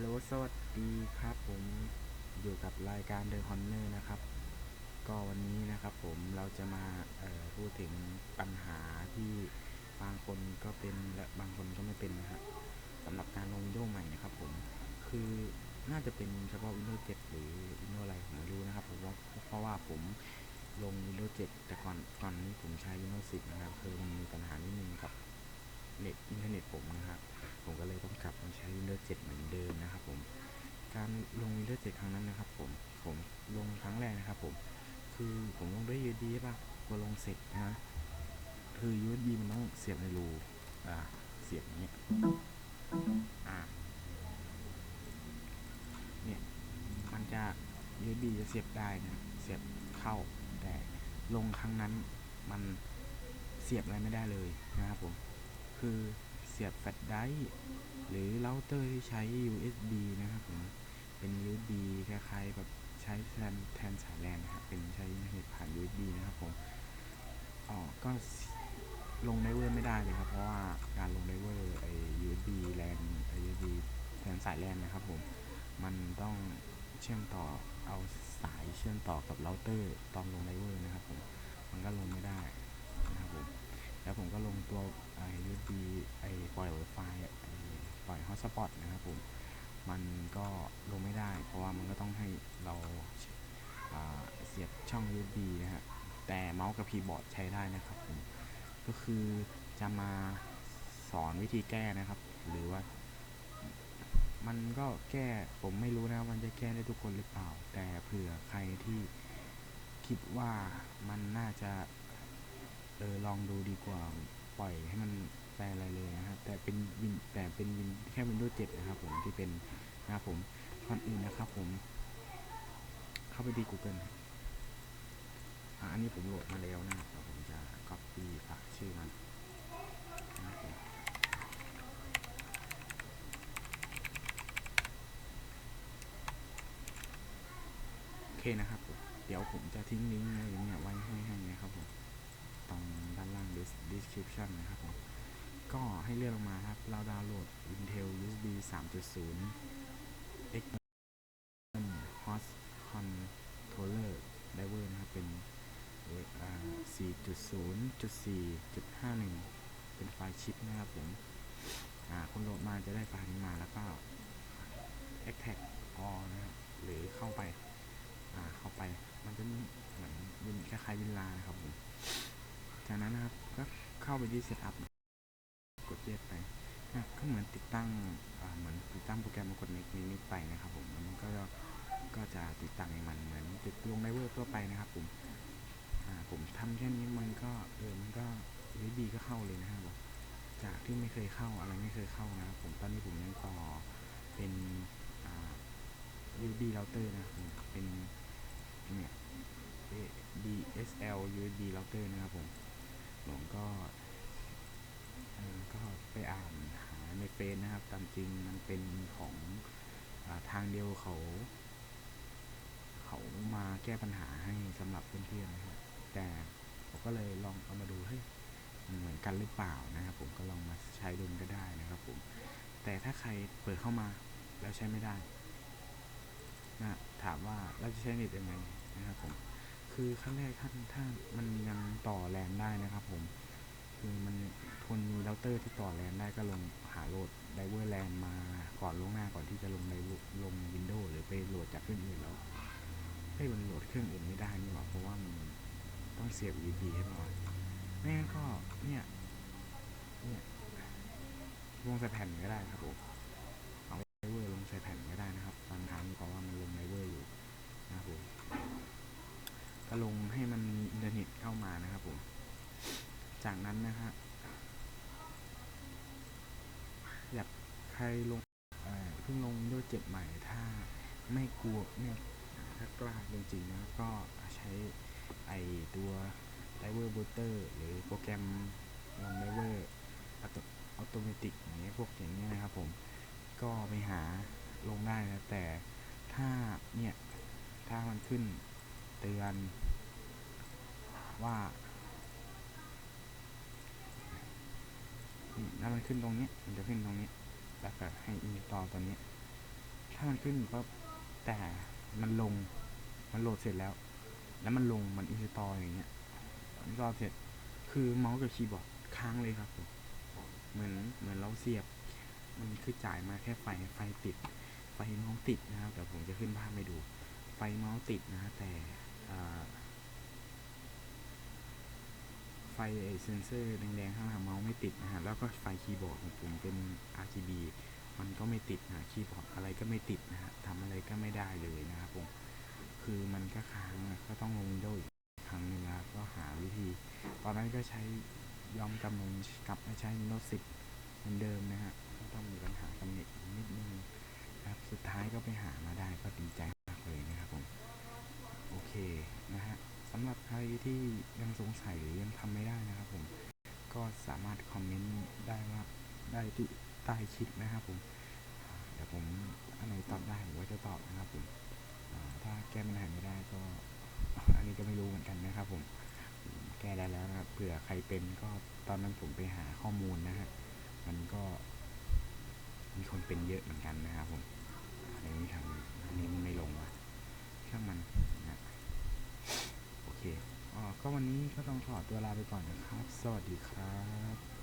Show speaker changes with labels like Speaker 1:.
Speaker 1: ฮัลโหลสวัสดีครับผมอยู่กับรายการ The Honor นอร์นะครับ ก็วันนี้นะครับผมเราจะมาพูดถึงปัญหาที่บางคนก็เป็นและบางคนก็ไม่เป็นนะครับสำหรับการลงวิดีโอใหม่นะครับผมคือน่าจะเป็นเฉพาะ Windows 7 หรือ Windows อะไรผมไม่รู้นะครับผมว่าเพราะว่าผมลง Windows 7 แต่ก่อนก่อนนี้ผมใช้ Windows 10 นะครับคือมันมีปัญหานิดนึงกับ เน็ตอินเทอร์เน็ตผมนะครับ ผมก็เลยต้องกลับมาใช้ Windows 7 เหมือนเดิมนะครับผม การลง Windows 7 ครั้งนั้นนะครับผม ผมลงครั้งแรกนะครับผม คือผมลงด้วย USB ป่ะพอลงเสร็จนะ คือ USB มันต้องเสียบในรู อ่า เสียบอย่างเงี้ยอ่า เนี่ย มันจะ USB จะเสียบได้นะ เสียบเข้า แต่ลงครั้งนั้นมันเสียบอะไรไม่ได้เลยนะครับผม คือเสียบแฟลชไดร์หรือเราเตอร์ที่ใช้ USB นะครับผมเป็น USB คล้ายๆแบบใช้แทนแทนสายแลนนะครับเป็นใช้อินเทอร์เน็ตผ่าน USB นะครับผมอ๋อก็ลงไดเวอร์ไม่ได้เลยครับ เพราะว่าการลงไดเวอร์ไอ้ USB แลนไอ้ USB แทนสายแลนนะครับผมมันต้องเชื่อมต่อเอาสายเชื่อมต่อกับเราเตอร์ตอนลงไดเวอร์นะครับผมมันก็ลงไม่ได้ ผมก็ลงตัวไอ้ USB ไอ้ปล่อย Wi-Fi อะไอ้ปล่อย Hotspot นะครับผม มันก็ลงไม่ได้ เพราะว่ามันก็ต้องให้เราาเสียบช่อง USB นะฮะ แต่เมาส์กับคีย์บอร์ดใช้ได้นะครับผม ก็คือจะมาสอนวิธีแก้นะครับ หรือว่า มันก็แก้ผมไม่รู้นะมันจะแก้ได้ทุกคนหรือเปล่า แต่เผื่อใครที่คิดว่ามันน่าจะ เออลองดูดีกว่าปล่อยให้มันแปลอะไรเลยนะครับแต่เป็นวินแต่เป็นวินแค่ Windows 7 นะครับผมที่เป็นนะครับผมก่อนอื่นนะครับผม เข้าไปดี Google อะอันนี้ผมโหลดมาแล้วนะครับผมจะ copy ฝากชื่อมันะครับโอเคนะครับผมเดี๋ยวผมจะทิ้งลิงก์อะไรเนี่ยไว้ให้ให้นะครับผม ตรงด้านล่าง description นะครับผมก็ให้เลื่อนลงมาครับ เราดาวน์โหลด Intel USB 3.0 X Host Controller Driver นะครับ เป็นอ่า4.0.4.51 เป็นไฟล์ชิปนะครับผมคุณโหลดมาจะได้ไฟล์นี้มาแล้วก็ extract all นะครับหรือเข้าไป เข้าไป มันจะเหมือนวินคล้ายๆวินลานะครับผม จากนั้นนะครับก็เข้าไปที่ Setup กดเย็ดไปนะก็เหมือนติดตั้งเหมือนติดตั้งโปรแกรมกดในนี้ไปนะครับผมแล้วมันก็จะก็จะติดตั้งให้มันเหมือนติดลงไดเวอร์ทั่วไปนะครับผมผมทำแค่นี้มันก็เออมันก็ USB ก็เข้าเลยนะครับผมจากที่ไม่เคยเข้าอะไรไม่เคยเข้านะครับผมตอนนี้ผมยังต่อเป็นอ่า USB router นะครับผมเป็นเนี่ย DSL USB router นะครับผม ผมก็ก็ไปอ่านหาในเฟซนะครับ ตามจริงมันเป็นของอทางเดียวเขา เขามาแก้ปัญหาให้สำหรับเพื่อนๆนะครับ แต่ผมก็เลยลองเอามาดูเฮ้ยเหมือนกันหรือเปล่านะครับ ผมก็ลองมาใช้ดูก็ได้นะครับผมแต่ถ้าใครเปิดเข้ามาแล้วใช้ไม่ได้นะถามว่าเราจะใช้เน็ตยังไงนะครับผม คือขั้นแรกท่านถ้ามันยังต่อแลนได้นะครับผม คือมันคนมีเราเตอร์ที่ต่อแลนได้ก็ลงหาโหลดไดเวอร์แลนมาก่อนลวงหน้าก่อนที่จะลงในลงวินโดว์หรือไปโหลดจากเครื่องอื่นแล้วเฮ้มันโหลดเครื่องอื่นไม่ได้นี่หว่าเพราะว่ามันต้องเสียบ USB ให้ก่อไม่งั้นก็เนี่ย เนี่ยลงใส่แผ่นก็ได้ครับผมเอาไดเวอร์ลงใส่แผ่นก็ได้นะครับปัญหาเพราะว่ามันลงไดเวอร์อยู่นะครับผม ก็ลงให้มันมีอินเทอร์เน็ตเข้ามานะครับผม จากนั้นนะฮะ อยากใครลงเพิ่งลงด้วยเจ็ดใหม่ถ้าไม่กลัวเนี่ยถ้ากล้าจริงๆนะก็ใช้ไอตัว Driver Booster หรือโปรแกรมลง Driver อัตโนมัติอย่างเงี้ยพวกอย่างเงี้ยนะครับผมก็ไปหาลงได้นะแต่ถ้าเนี่ยถ้ามันขึ้นเตือนว่า ถ้ามันขึ้นตรงนี้ มันจะขึ้นตรงนี้แล้วก็ให้อินสตอลตัวนี้ ถ้ามันขึ้นปั๊บแต่มันลง มันโหลดเสร็จแล้ว แล้วมันลง มันอินสตอลอย่างเงี้ยอินสตอลเสร็จ คือเมาส์กับคีย์บอร์ดค้างเลยครับผมเหมือน เหมือนเราเสียบ มันคือจ่ายมาแค่ไฟ ไฟติด ไฟเมาส์ติดนะครับ เดี๋ยวผมจะขึ้นภาพให้ดู ไฟเมาส์ติดนะฮะแต่อ่า ไฟเซนเซอร์แดงๆข้างหลังเมาส์ไม่ติดนะฮะ แล้วก็ไฟคีย์บอร์ดของผมเป็น RGB มันก็ไม่ติดนะคีย์บอร์ดอะไรก็ไม่ติดนะฮะทำอะไรก็ไม่ได้เลยนะครับผม คือมันก็ค้างก็ต้องลง Windows อีกครั้งนึงนะครับก็หาวิธี ตอนนั้นก็ใช้ยอมกำลังกลับมาใช้ Windows 10 เหมือนเดิมนะฮะก็ต้องมีปัญหากับเน็ตนิดนึงนะครับสุดท้ายก็ไปหามาได้ก็ดีใจมากเลยนะครับผม โอเคนะฮะ รับใครที่ยังสงสัยหรือยังทำไม่ได้นะครับผม ก็สามารถคอมเมนต์ได้ว่าได้ที่ใต้คลิปนะครับผมเดี๋ยวผมอันไหนตอบได้ผมก็จะตอบนะครับผมถ้าแก้ปัญหาไม่ได้ก็อันนี้ก็ไม่รู้เหมือนกันนะครับผมผมแก้ได้แล้วนะครับเผื่อใครเป็นก็ตอนนั้นผมไปหาข้อมูลนะฮะมันก็มีคนเป็นเยอะเหมือนกันนะครับผมอันนี้ทำอันนี้มันไม่ลงว่ะช่างมันนะ โอเคอ๋อ ก็วันนี้ก็ต้องขอตัวลาไปก่อนนะครับ สวัสดีครับ